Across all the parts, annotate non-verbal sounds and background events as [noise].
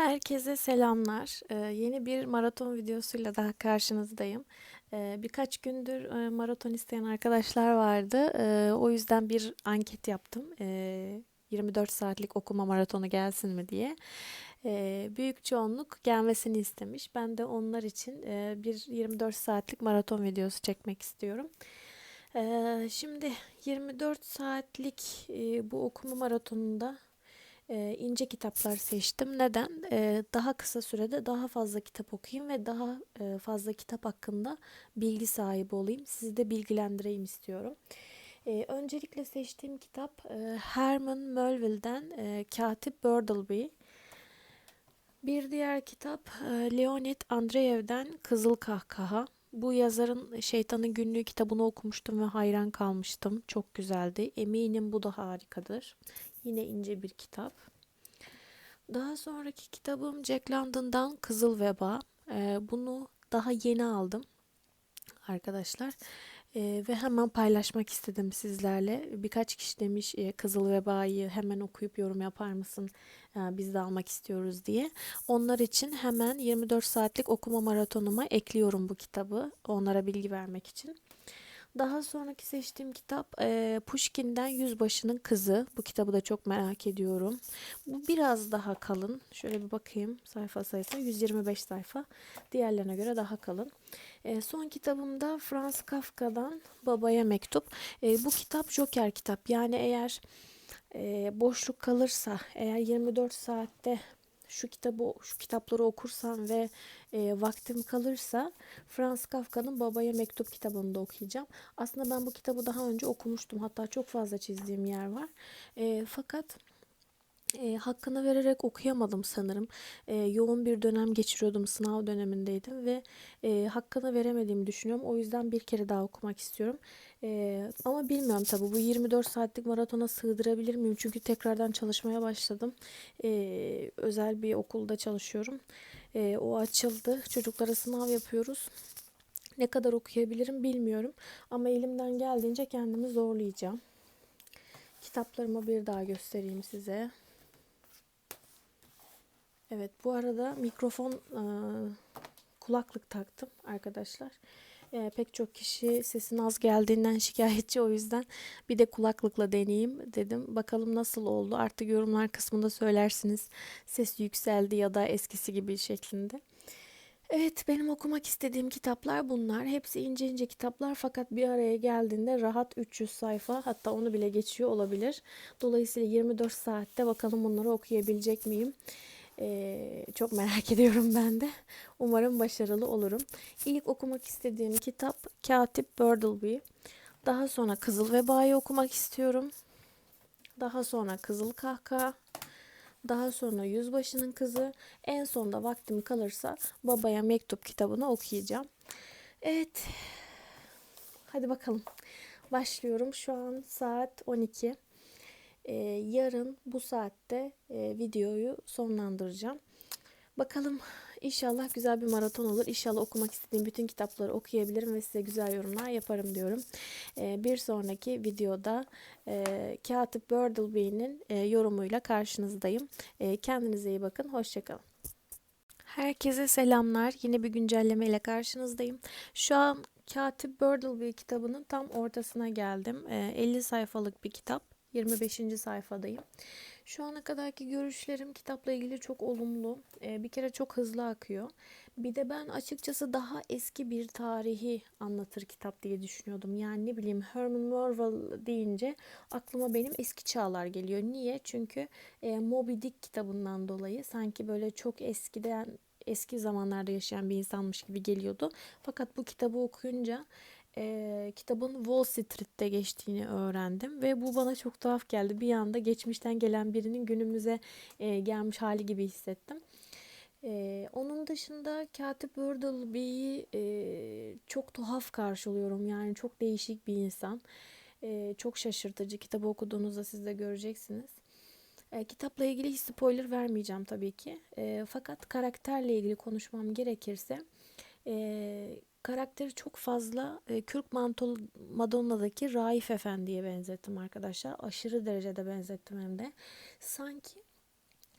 Herkese selamlar. Ee, yeni bir maraton videosuyla daha karşınızdayım. Ee, birkaç gündür e, maraton isteyen arkadaşlar vardı. Ee, o yüzden bir anket yaptım. Ee, 24 saatlik okuma maratonu gelsin mi diye. Ee, büyük çoğunluk gelmesini istemiş. Ben de onlar için e, bir 24 saatlik maraton videosu çekmek istiyorum. Ee, şimdi 24 saatlik e, bu okuma maratonunda e, ince kitaplar seçtim. Neden? E, daha kısa sürede daha fazla kitap okuyayım ve daha e, fazla kitap hakkında bilgi sahibi olayım. Sizi de bilgilendireyim istiyorum. Öncelikle seçtiğim kitap Herman Melville'den Katip Bartleby. Bir diğer kitap Leonid Andreyev'den Kızıl Kahkaha. Bu yazarın Şeytanın Günlüğü kitabını okumuştum ve hayran kalmıştım. Çok güzeldi. Eminim bu da harikadır. Yine ince bir kitap. Daha sonraki kitabım Jack London'dan Kızıl Veba. Ee, bunu daha yeni aldım arkadaşlar. Ee, ve hemen paylaşmak istedim sizlerle. Birkaç kişi demiş e, Kızıl Veba'yı hemen okuyup yorum yapar mısın? Ee, biz de almak istiyoruz diye. Onlar için hemen 24 saatlik okuma maratonuma ekliyorum bu kitabı. Onlara bilgi vermek için. Daha sonraki seçtiğim kitap e, Pushkin'den Yüzbaşının Kızı. Bu kitabı da çok merak ediyorum. Bu biraz daha kalın. Şöyle bir bakayım sayfa sayısı 125 sayfa. Diğerlerine göre daha kalın. E, son kitabım da Franz Kafka'dan Babaya Mektup. E, bu kitap Joker kitap. Yani eğer e, boşluk kalırsa, eğer 24 saatte şu kitabı şu kitapları okursam ve e, vaktim kalırsa Franz Kafka'nın Babaya Mektup kitabını da okuyacağım. Aslında ben bu kitabı daha önce okumuştum. Hatta çok fazla çizdiğim yer var. E, fakat e, hakkını vererek okuyamadım sanırım. E, yoğun bir dönem geçiriyordum, sınav dönemindeydim ve e, hakkını veremediğimi düşünüyorum. O yüzden bir kere daha okumak istiyorum. E, ama bilmiyorum tabii bu 24 saatlik maratona sığdırabilir miyim? Çünkü tekrardan çalışmaya başladım. E, özel bir okulda çalışıyorum. E, o açıldı. Çocuklara sınav yapıyoruz. Ne kadar okuyabilirim bilmiyorum. Ama elimden geldiğince kendimi zorlayacağım. Kitaplarımı bir daha göstereyim size. Evet bu arada mikrofon e, kulaklık taktım arkadaşlar. E, pek çok kişi sesin az geldiğinden [laughs] şikayetçi o yüzden bir de kulaklıkla deneyeyim dedim. Bakalım nasıl oldu artık yorumlar kısmında söylersiniz ses yükseldi ya da eskisi gibi şeklinde. Evet benim okumak istediğim kitaplar bunlar. Hepsi ince ince kitaplar fakat bir araya geldiğinde rahat 300 sayfa hatta onu bile geçiyor olabilir. Dolayısıyla 24 saatte bakalım bunları okuyabilecek miyim? Ee, çok merak [laughs] ediyorum ben de. Umarım başarılı olurum. İlk okumak istediğim kitap Katip Bartleby. Daha sonra Kızıl Veba'yı okumak istiyorum. Daha sonra Kızıl Kahkaha. Daha sonra Yüzbaşının Kızı. En sonda vaktim kalırsa Babaya Mektup kitabını okuyacağım. Evet. Hadi bakalım. Başlıyorum. Şu an saat 12. Ee, yarın bu saatte e, videoyu sonlandıracağım. Bakalım inşallah güzel bir maraton olur. İnşallah okumak istediğim bütün kitapları okuyabilirim ve size güzel yorumlar yaparım diyorum. Ee, bir sonraki videoda e, Katip Bartleby'nin e, yorumuyla karşınızdayım. E, kendinize iyi bakın. Hoşçakalın. Herkese selamlar. Yine bir güncelleme ile karşınızdayım. Şu an Katip Bartleby kitabının tam ortasına geldim. E, 50 sayfalık bir kitap. 25. sayfadayım. Şu ana kadarki görüşlerim kitapla ilgili çok olumlu. Ee, bir kere çok hızlı akıyor. Bir de ben açıkçası daha eski bir tarihi anlatır kitap diye düşünüyordum. Yani ne bileyim Herman Melville deyince aklıma benim eski çağlar geliyor. Niye? Çünkü e, Moby Dick kitabından dolayı sanki böyle çok eskiden eski zamanlarda yaşayan bir insanmış gibi geliyordu. Fakat bu kitabı okuyunca e, kitabın Wall Street'te geçtiğini öğrendim ve bu bana çok tuhaf geldi. Bir anda geçmişten gelen birinin günümüze e, gelmiş hali gibi hissettim. E, onun dışında Katip Bartleby'yi e, çok tuhaf karşılıyorum. Yani çok değişik bir insan. E, çok şaşırtıcı. Kitabı okuduğunuzda siz de göreceksiniz. E, kitapla ilgili hiç spoiler vermeyeceğim tabii ki. E, fakat karakterle ilgili konuşmam gerekirse... E, karakteri çok fazla e, Kürk Mantolu Madonna'daki Raif Efendi'ye benzettim arkadaşlar. Aşırı derecede benzettim hem de. Sanki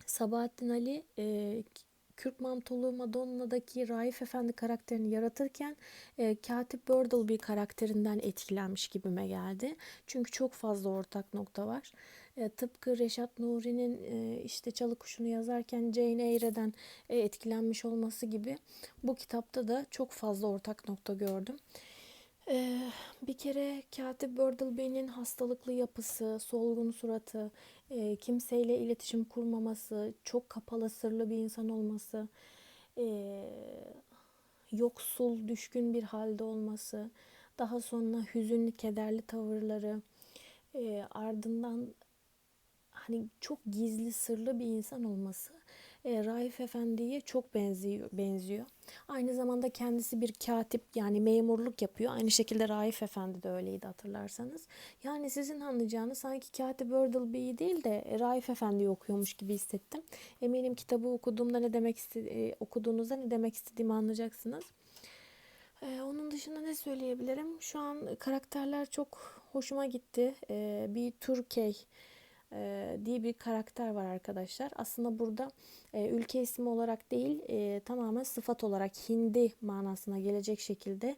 Sabahattin Ali e, Kürk Mantolu Madonna'daki Raif Efendi karakterini yaratırken e, Katip Bördelby karakterinden etkilenmiş gibime geldi. Çünkü çok fazla ortak nokta var. E, tıpkı Reşat Nuri'nin e, işte Çalı Kuşu'nu yazarken Jane Eyre'den e, etkilenmiş olması gibi bu kitapta da çok fazla ortak nokta gördüm. Bir kere Katip Bördelby'nin hastalıklı yapısı, solgun suratı, e, kimseyle iletişim kurmaması, çok kapalı sırlı bir insan olması, yoksul, düşkün bir halde olması, daha sonra hüzünlü, kederli tavırları, ardından hani çok gizli, sırlı bir insan olması e, Raif Efendi'ye çok benziyor, benziyor. Aynı zamanda kendisi bir katip yani memurluk yapıyor. Aynı şekilde Raif Efendi de öyleydi hatırlarsanız. Yani sizin anlayacağınız sanki Katip Bördelby'yi değil de Raif Efendi'yi okuyormuş gibi hissettim. Eminim kitabı okuduğumda ne demek istedi e, okuduğunuzda ne demek istediğimi anlayacaksınız. Ee, onun dışında ne söyleyebilirim? Şu an karakterler çok hoşuma gitti. Ee, bir Türkey e, diye bir karakter var arkadaşlar. Aslında burada e, ülke ismi olarak değil e, tamamen sıfat olarak hindi manasına gelecek şekilde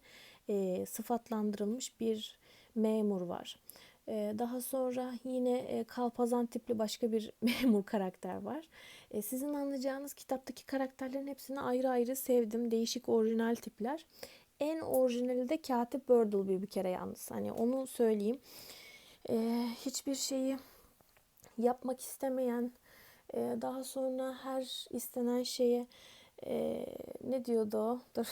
e, sıfatlandırılmış bir memur var. E, daha sonra yine e, kalpazan tipli başka bir [laughs] memur karakter var. E, sizin anlayacağınız kitaptaki karakterlerin hepsini ayrı ayrı sevdim. Değişik orijinal tipler. En orijinali de Katip Bördelby bir kere yalnız. Hani onu söyleyeyim. E, hiçbir şeyi yapmak istemeyen, e, daha sonra her istenen şeye e, ne diyordu o? [laughs] Dur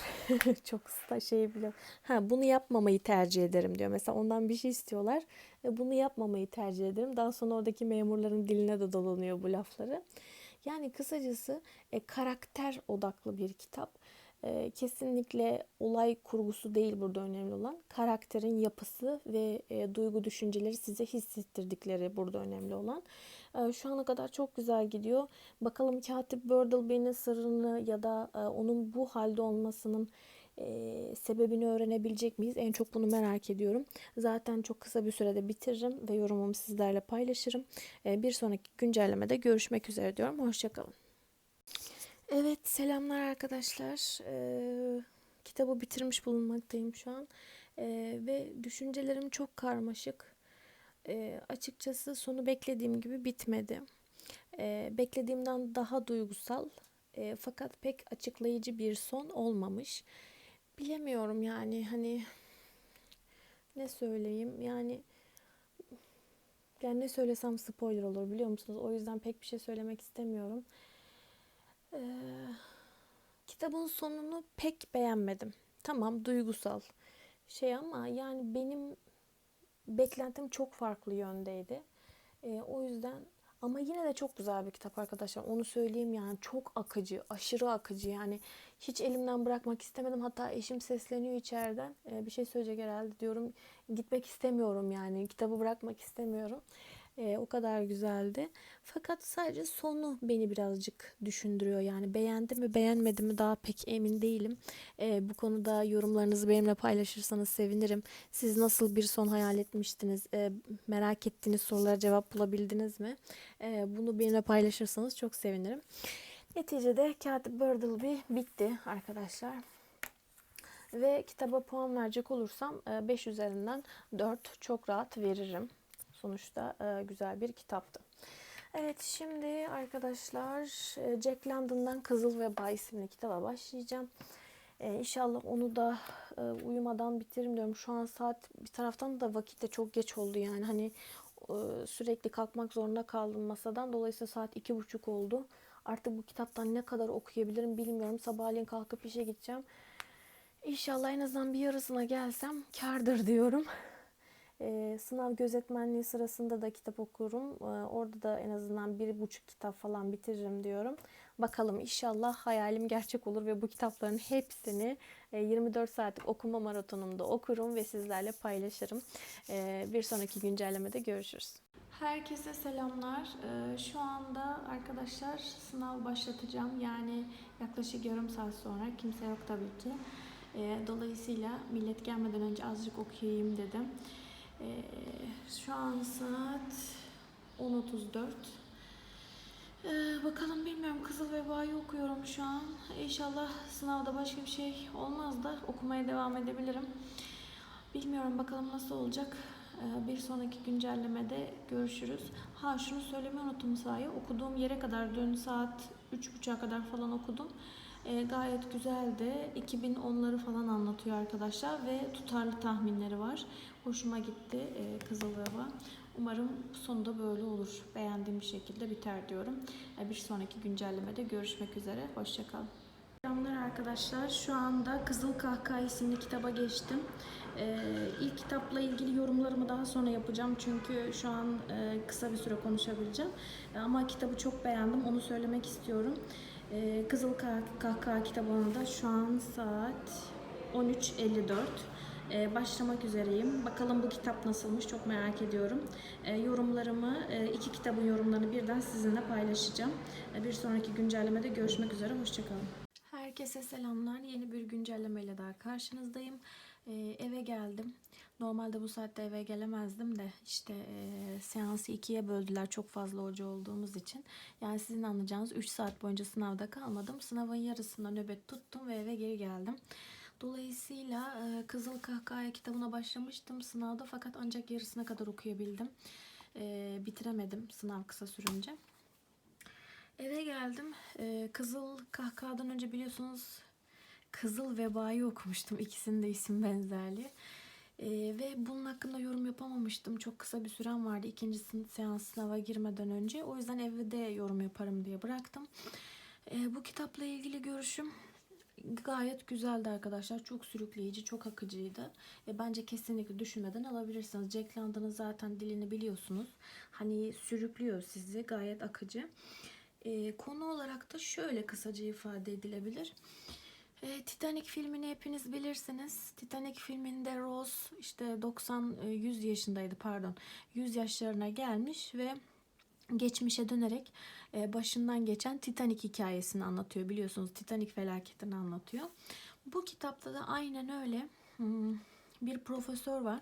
çok usta şey biliyorum. Ha bunu yapmamayı tercih ederim diyor. Mesela ondan bir şey istiyorlar. E, bunu yapmamayı tercih ederim. Daha sonra oradaki memurların diline de dolanıyor bu lafları. Yani kısacası e, karakter odaklı bir kitap. E, kesinlikle olay kurgusu değil burada önemli olan. Karakterin yapısı ve e, duygu düşünceleri size hissettirdikleri burada önemli olan. E, şu ana kadar çok güzel gidiyor. Bakalım Katip Bördelby'nin sırrını ya da e, onun bu halde olmasının e, sebebini öğrenebilecek miyiz? En çok bunu merak ediyorum. Zaten çok kısa bir sürede bitiririm ve yorumumu sizlerle paylaşırım. E, bir sonraki güncellemede görüşmek üzere diyorum. Hoşçakalın. Evet selamlar arkadaşlar. Ee, kitabı bitirmiş bulunmaktayım şu an. Ee, ve düşüncelerim çok karmaşık. Ee, açıkçası sonu beklediğim gibi bitmedi. Ee, beklediğimden daha duygusal. Ee, fakat pek açıklayıcı bir son olmamış. Bilemiyorum yani hani ne söyleyeyim yani yani ne söylesem spoiler olur biliyor musunuz? O yüzden pek bir şey söylemek istemiyorum. Ee, kitabın sonunu pek beğenmedim. Tamam duygusal şey ama yani benim beklentim çok farklı yöndeydi. Ee, o yüzden ama yine de çok güzel bir kitap arkadaşlar. Onu söyleyeyim yani çok akıcı, aşırı akıcı. Yani hiç elimden bırakmak istemedim. Hatta eşim sesleniyor içeriden. Ee, bir şey söyleyecek herhalde diyorum. Gitmek istemiyorum yani. Kitabı bırakmak istemiyorum. E, o kadar güzeldi. Fakat sadece sonu beni birazcık düşündürüyor. Yani beğendim mi beğenmedim mi daha pek emin değilim. E, bu konuda yorumlarınızı benimle paylaşırsanız sevinirim. Siz nasıl bir son hayal etmiştiniz? E, merak ettiğiniz sorulara cevap bulabildiniz mi? E, bunu benimle paylaşırsanız çok sevinirim. Neticede Katip Bördelby bitti arkadaşlar. Ve kitaba puan verecek olursam 5 üzerinden 4 çok rahat veririm sonuçta e, güzel bir kitaptı. Evet şimdi arkadaşlar e, Jack London'dan Kızıl ve Bay isimli kitaba başlayacağım. E, inşallah onu da e, uyumadan bitiririm diyorum. Şu an saat bir taraftan da vakit de çok geç oldu yani hani e, sürekli kalkmak zorunda kaldım masadan. Dolayısıyla saat iki buçuk oldu. Artık bu kitaptan ne kadar okuyabilirim bilmiyorum. Sabahleyin kalkıp işe gideceğim. İnşallah en azından bir yarısına gelsem kardır diyorum. E, sınav gözetmenliği sırasında da kitap okurum. E, orada da en azından bir buçuk kitap falan bitiririm diyorum. Bakalım inşallah hayalim gerçek olur ve bu kitapların hepsini e, 24 saatlik okuma maratonumda okurum ve sizlerle paylaşırım. E, bir sonraki güncellemede görüşürüz. Herkese selamlar. Ee, şu anda arkadaşlar sınav başlatacağım. Yani yaklaşık yarım saat sonra. Kimse yok tabii ki. Ee, dolayısıyla millet gelmeden önce azıcık okuyayım dedim. Ee, şu an saat 10.34. Ee, bakalım bilmiyorum Kızıl Veba'yı okuyorum şu an. İnşallah sınavda başka bir şey olmaz da okumaya devam edebilirim. Bilmiyorum bakalım nasıl olacak. Ee, bir sonraki güncellemede görüşürüz. Ha şunu söylemeyi unuttum sahi. Okuduğum yere kadar dün saat 3.30'a kadar falan okudum. Ee, gayet güzeldi. 2010'ları falan anlatıyor arkadaşlar ve tutarlı tahminleri var. Hoşuma gitti e, Kızıl Veba. Umarım sonunda böyle olur. Beğendiğim bir şekilde biter diyorum. Ee, Bir sonraki güncellemede görüşmek üzere. Hoşçakalın. Selamlar arkadaşlar. Şu anda Kızıl Kahkaha isimli kitaba geçtim. Ee, ilk kitapla ilgili yorumlarımı daha sonra yapacağım çünkü şu an e, kısa bir süre konuşabileceğim. E, Ama kitabı çok beğendim. Onu söylemek istiyorum. Ee, Kızıl Kah- Kahkaha kitabında şu an saat 13.54. Ee, başlamak üzereyim. Bakalım bu kitap nasılmış çok merak ediyorum. Ee, yorumlarımı, e, iki kitabın yorumlarını birden sizinle paylaşacağım. Ee, bir sonraki güncellemede görüşmek üzere. Hoşçakalın. Herkese selamlar. Yeni bir güncellemeyle daha karşınızdayım. Ee, eve geldim. Normalde bu saatte eve gelemezdim de işte e, seansı ikiye böldüler çok fazla hoca olduğumuz için. Yani sizin anlayacağınız 3 saat boyunca sınavda kalmadım. Sınavın yarısında nöbet tuttum ve eve geri geldim. Dolayısıyla e, Kızıl Kahkaha kitabına başlamıştım sınavda fakat ancak yarısına kadar okuyabildim. E, bitiremedim sınav kısa sürünce. Eve geldim. Ee, Kızıl Kahkaha'dan önce biliyorsunuz Kızıl Veba'yı okumuştum. İkisinin de isim benzerliği. Ee, ve bunun hakkında yorum yapamamıştım. Çok kısa bir sürem vardı ikinci sınıf seans sınava girmeden önce. O yüzden evde yorum yaparım diye bıraktım. Ee, bu kitapla ilgili görüşüm gayet güzeldi arkadaşlar. Çok sürükleyici, çok akıcıydı. E, bence kesinlikle düşünmeden alabilirsiniz. Jack London'ın zaten dilini biliyorsunuz. Hani sürüklüyor sizi. Gayet akıcı. E, konu olarak da şöyle kısaca ifade edilebilir. E, Titanic filmini hepiniz bilirsiniz. Titanic filminde Rose işte 90 e, 100 yaşındaydı pardon. 100 yaşlarına gelmiş ve geçmişe dönerek e, başından geçen Titanic hikayesini anlatıyor. Biliyorsunuz Titanic felaketini anlatıyor. Bu kitapta da aynen öyle hmm, bir profesör var.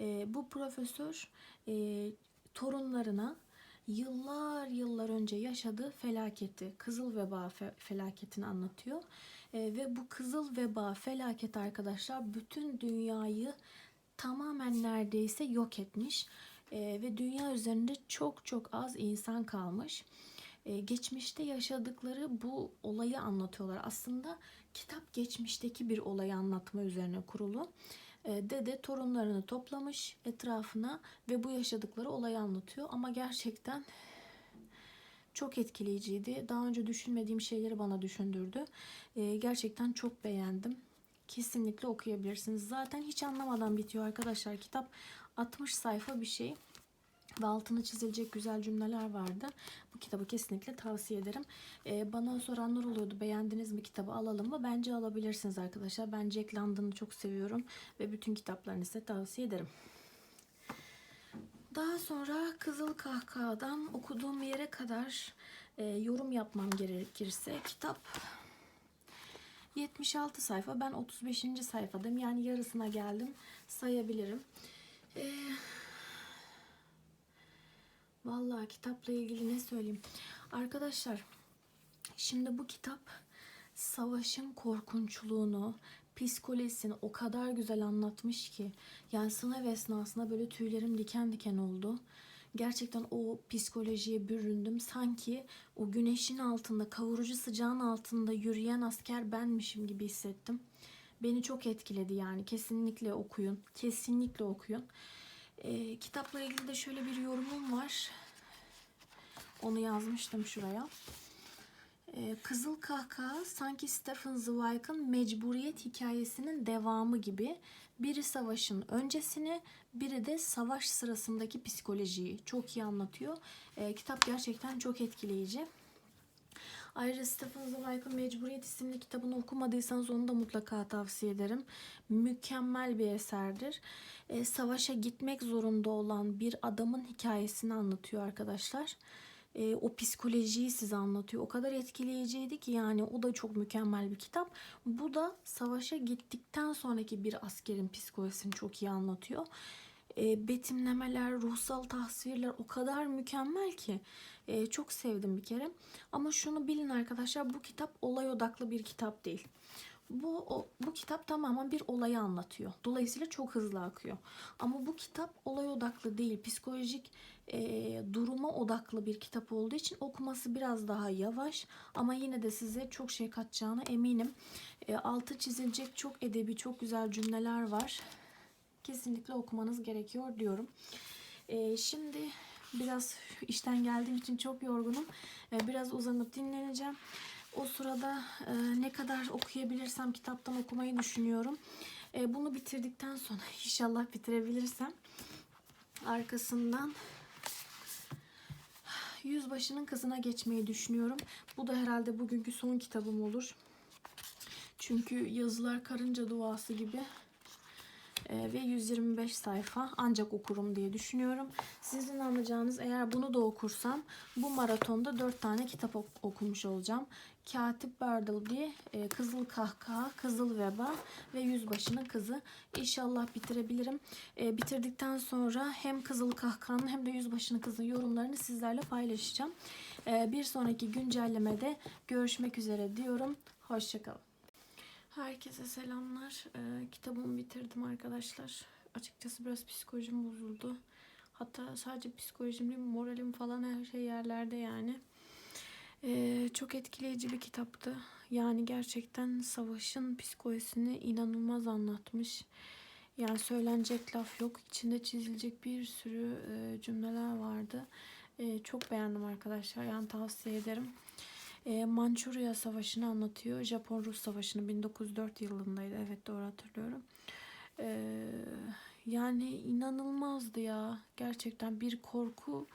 E, bu profesör e, torunlarına yıllar yıllar önce yaşadığı felaketi, Kızıl Veba fe- felaketini anlatıyor. E, ve bu Kızıl Veba felaketi arkadaşlar bütün dünyayı tamamen neredeyse yok etmiş. E, ve dünya üzerinde çok çok az insan kalmış. E, geçmişte yaşadıkları bu olayı anlatıyorlar. Aslında kitap geçmişteki bir olayı anlatma üzerine kurulu. E, dede torunlarını toplamış etrafına ve bu yaşadıkları olayı anlatıyor. Ama gerçekten çok etkileyiciydi. Daha önce düşünmediğim şeyleri bana düşündürdü. E, gerçekten çok beğendim. Kesinlikle okuyabilirsiniz. Zaten hiç anlamadan bitiyor arkadaşlar. Kitap 60 sayfa bir şey ve altını çizilecek güzel cümleler vardı. Bu kitabı kesinlikle tavsiye ederim. Ee, bana soranlar oluyordu beğendiniz mi kitabı alalım mı? Bence alabilirsiniz arkadaşlar. Ben Jack London'ı çok seviyorum ve bütün kitaplarını size tavsiye ederim. Daha sonra Kızıl Kahkaha'dan okuduğum yere kadar e, yorum yapmam gerekirse kitap 76 sayfa. Ben 35. sayfadayım. Yani yarısına geldim. Sayabilirim. Ee, Vallahi kitapla ilgili ne söyleyeyim? Arkadaşlar şimdi bu kitap savaşın korkunçluğunu, psikolojisini o kadar güzel anlatmış ki yani sınav esnasında böyle tüylerim diken diken oldu. Gerçekten o psikolojiye büründüm. Sanki o güneşin altında, kavurucu sıcağın altında yürüyen asker benmişim gibi hissettim. Beni çok etkiledi yani. Kesinlikle okuyun. Kesinlikle okuyun. Ee, kitapla ilgili de şöyle bir yorumum var. Onu yazmıştım şuraya. Ee, Kızıl Kahkaha sanki Stephen Zweig'ın mecburiyet hikayesinin devamı gibi. Biri savaşın öncesini, biri de savaş sırasındaki psikolojiyi çok iyi anlatıyor. Ee, kitap gerçekten çok etkileyici. Ayrıca Stephen Zweig'ın Mecburiyet isimli kitabını okumadıysanız onu da mutlaka tavsiye ederim. Mükemmel bir eserdir. E, savaşa gitmek zorunda olan bir adamın hikayesini anlatıyor arkadaşlar. E, o psikolojiyi size anlatıyor. O kadar etkileyiciydi ki yani o da çok mükemmel bir kitap. Bu da savaşa gittikten sonraki bir askerin psikolojisini çok iyi anlatıyor. E, betimlemeler, ruhsal tasvirler o kadar mükemmel ki e, çok sevdim bir kere. Ama şunu bilin arkadaşlar bu kitap olay odaklı bir kitap değil. Bu o, bu kitap tamamen bir olayı anlatıyor. Dolayısıyla çok hızlı akıyor. Ama bu kitap olay odaklı değil, psikolojik e, duruma odaklı bir kitap olduğu için okuması biraz daha yavaş. Ama yine de size çok şey katacağına eminim. E, altı çizilecek çok edebi, çok güzel cümleler var. Kesinlikle okumanız gerekiyor diyorum. E, şimdi biraz işten geldiğim için çok yorgunum. E, biraz uzanıp dinleneceğim. O sırada e, ne kadar okuyabilirsem kitaptan okumayı düşünüyorum. E, bunu bitirdikten sonra [laughs] inşallah bitirebilirsem arkasından Yüzbaşının Kızına geçmeyi düşünüyorum. Bu da herhalde bugünkü son kitabım olur. Çünkü yazılar karınca duası gibi ve 125 sayfa ancak okurum diye düşünüyorum. Sizin anlayacağınız eğer bunu da okursam bu maratonda 4 tane kitap ok- okumuş olacağım. Katip Bartleby, e, Kızıl Kahkaha, Kızıl Veba ve Yüzbaşının Kızı. İnşallah bitirebilirim. E, bitirdikten sonra hem Kızıl Kahkaha'nın hem de Yüzbaşının Kızı'nın yorumlarını sizlerle paylaşacağım. E, bir sonraki güncellemede görüşmek üzere diyorum. Hoşçakalın. Herkese selamlar. Ee, kitabımı bitirdim arkadaşlar. Açıkçası biraz psikolojim bozuldu. Hatta sadece psikolojim değil, moralim falan her şey yerlerde yani. Ee, çok etkileyici bir kitaptı. Yani gerçekten savaşın psikolojisini inanılmaz anlatmış. Yani söylenecek laf yok. İçinde çizilecek bir sürü e, cümleler vardı. E, çok beğendim arkadaşlar. Yani tavsiye ederim. E, Mançurya Savaşı'nı anlatıyor. Japon-Rus Savaşı'nı 1904 yılındaydı. Evet doğru hatırlıyorum. E, yani inanılmazdı ya. Gerçekten bir korku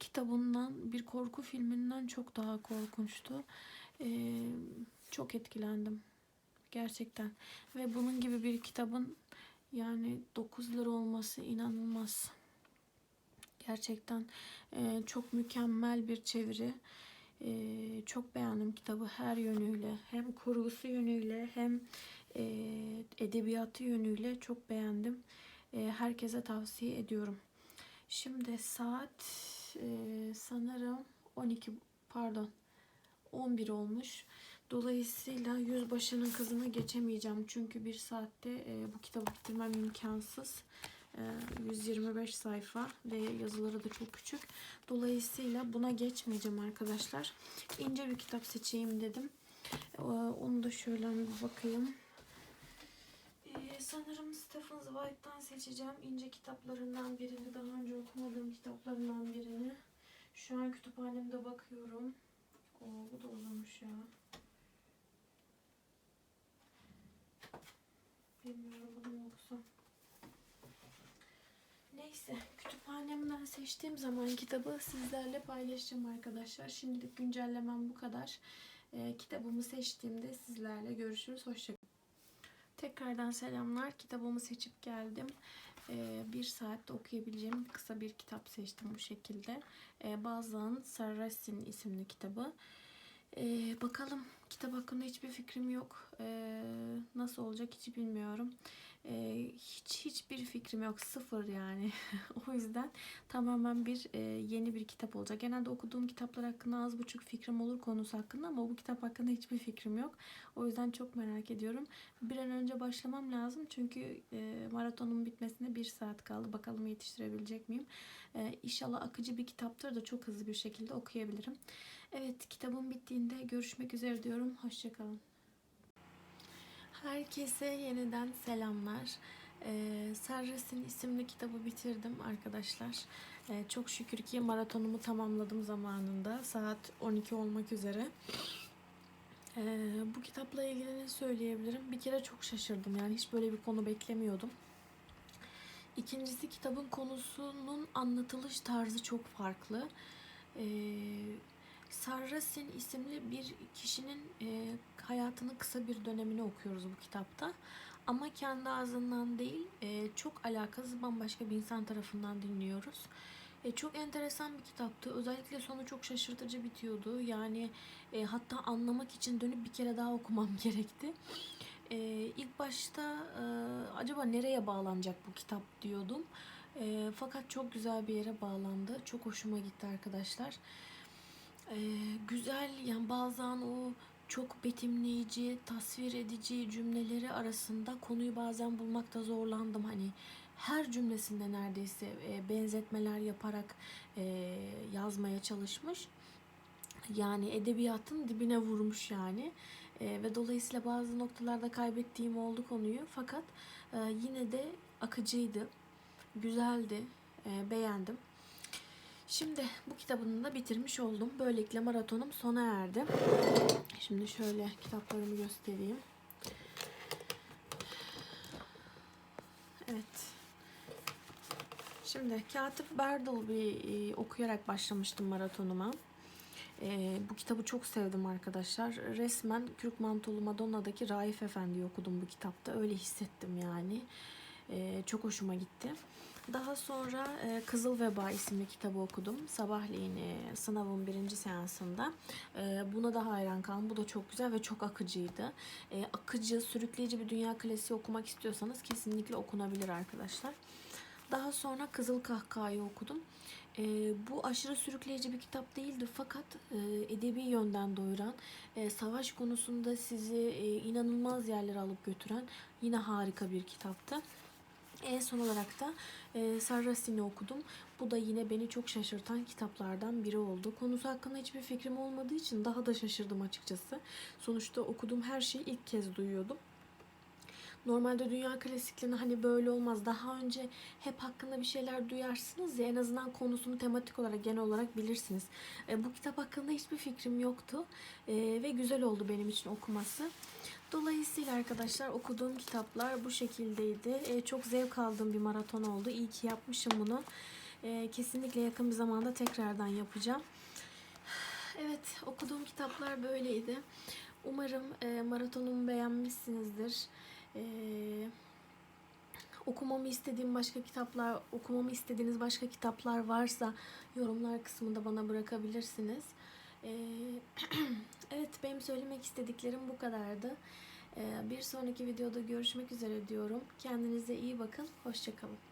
kitabından, bir korku filminden çok daha korkunçtu. E, çok etkilendim. Gerçekten. Ve bunun gibi bir kitabın yani 9 lira olması inanılmaz. Gerçekten e, çok mükemmel bir çeviri. Ee, çok beğendim kitabı her yönüyle. Hem kurgusu yönüyle hem e, edebiyatı yönüyle çok beğendim. E, herkese tavsiye ediyorum. Şimdi saat e, sanırım 12 pardon 11 olmuş. Dolayısıyla yüzbaşının kızını geçemeyeceğim. Çünkü bir saatte e, bu kitabı bitirmem imkansız. E, 125 sayfa ve yazıları da çok küçük. Dolayısıyla buna geçmeyeceğim arkadaşlar. İnce bir kitap seçeyim dedim. E, onu da şöyle bir bakayım. E, sanırım Stephen Zweig'dan seçeceğim. İnce kitaplarından birini. Daha önce okumadığım kitaplarından birini. Şu an kütüphanemde bakıyorum. Oo, bu da uzunmuş ya. Bilmiyorum bunu okusam. Neyse kütüphanemden seçtiğim zaman kitabı sizlerle paylaşacağım arkadaşlar. Şimdilik güncellemem bu kadar. Ee, kitabımı seçtiğimde sizlerle görüşürüz. Hoşçakalın. Tekrardan selamlar. Kitabımı seçip geldim. Ee, bir saatte okuyabileceğim kısa bir kitap seçtim bu şekilde. Ee, Bazılarının Sarrasin isimli kitabı. Ee, bakalım kitap hakkında hiçbir fikrim yok. Ee, nasıl olacak hiç bilmiyorum. Ee, hiç hiçbir fikrim yok. Sıfır yani. [laughs] o yüzden tamamen bir e, yeni bir kitap olacak. Genelde okuduğum kitaplar hakkında az buçuk fikrim olur konusu hakkında ama bu kitap hakkında hiçbir fikrim yok. O yüzden çok merak ediyorum. Bir an önce başlamam lazım çünkü e, maratonun bitmesine bir saat kaldı. Bakalım yetiştirebilecek miyim? E, inşallah akıcı bir kitaptır da çok hızlı bir şekilde okuyabilirim. Evet kitabım bittiğinde görüşmek üzere diyorum. Hoşçakalın. Herkese yeniden selamlar. Ee, Sarras'ın isimli kitabı bitirdim arkadaşlar. Ee, çok şükür ki maratonumu tamamladım zamanında. Saat 12 olmak üzere. Ee, bu kitapla ilgili ne söyleyebilirim? Bir kere çok şaşırdım. Yani hiç böyle bir konu beklemiyordum. İkincisi kitabın konusunun anlatılış tarzı çok farklı. Ee, Sarrasin isimli bir kişinin e, hayatının kısa bir dönemini okuyoruz bu kitapta. Ama kendi ağzından değil, e, çok alakasız bambaşka bir insan tarafından dinliyoruz. E, çok enteresan bir kitaptı. Özellikle sonu çok şaşırtıcı bitiyordu. Yani e, hatta anlamak için dönüp bir kere daha okumam [laughs] gerekti. E, ilk başta e, acaba nereye bağlanacak bu kitap diyordum. E, fakat çok güzel bir yere bağlandı. Çok hoşuma gitti arkadaşlar. E, güzel yani bazen o çok betimleyici, tasvir edici cümleleri arasında konuyu bazen bulmakta zorlandım. Hani her cümlesinde neredeyse e, benzetmeler yaparak e, yazmaya çalışmış. Yani edebiyatın dibine vurmuş yani. E, ve dolayısıyla bazı noktalarda kaybettiğim oldu konuyu. Fakat e, yine de akıcıydı. Güzeldi. E, beğendim. Şimdi bu kitabını da bitirmiş oldum. Böylelikle maratonum sona erdi. Şimdi şöyle kitaplarımı göstereyim. Evet. Şimdi Katip Bardolby'yi okuyarak başlamıştım maratonuma. Ee, bu kitabı çok sevdim arkadaşlar. Resmen Kürk Mantolu Madonna'daki Raif Efendi'yi okudum bu kitapta. Öyle hissettim yani. Ee, çok hoşuma gitti. Daha sonra e, Kızıl Veba isimli kitabı okudum. Sabahleyin e, sınavın birinci seansında. E, buna da hayran kaldım. Bu da çok güzel ve çok akıcıydı. E, akıcı, sürükleyici bir dünya klasiği okumak istiyorsanız kesinlikle okunabilir arkadaşlar. Daha sonra Kızıl Kahkaha'yı okudum. E, bu aşırı sürükleyici bir kitap değildi fakat e, edebi yönden doyuran, e, savaş konusunda sizi e, inanılmaz yerlere alıp götüren yine harika bir kitaptı. En son olarak da e, Sarrasini okudum. Bu da yine beni çok şaşırtan kitaplardan biri oldu. Konusu hakkında hiçbir fikrim olmadığı için daha da şaşırdım açıkçası. Sonuçta okuduğum her şeyi ilk kez duyuyordum. Normalde dünya klasiklerini hani böyle olmaz. Daha önce hep hakkında bir şeyler duyarsınız ya en azından konusunu tematik olarak genel olarak bilirsiniz. E, bu kitap hakkında hiçbir fikrim yoktu e, ve güzel oldu benim için okuması. Dolayısıyla arkadaşlar okuduğum kitaplar bu şekildeydi. E, çok zevk aldığım bir maraton oldu. İyi ki yapmışım bunu. E, kesinlikle yakın bir zamanda tekrardan yapacağım. Evet okuduğum kitaplar böyleydi. Umarım e, maratonumu beğenmişsinizdir. E, okumamı istediğim başka kitaplar, okumamı istediğiniz başka kitaplar varsa yorumlar kısmında bana bırakabilirsiniz. E, [clears throat] evet benim söylemek istediklerim bu kadardı. E, bir sonraki videoda görüşmek üzere diyorum. Kendinize iyi bakın. Hoşçakalın.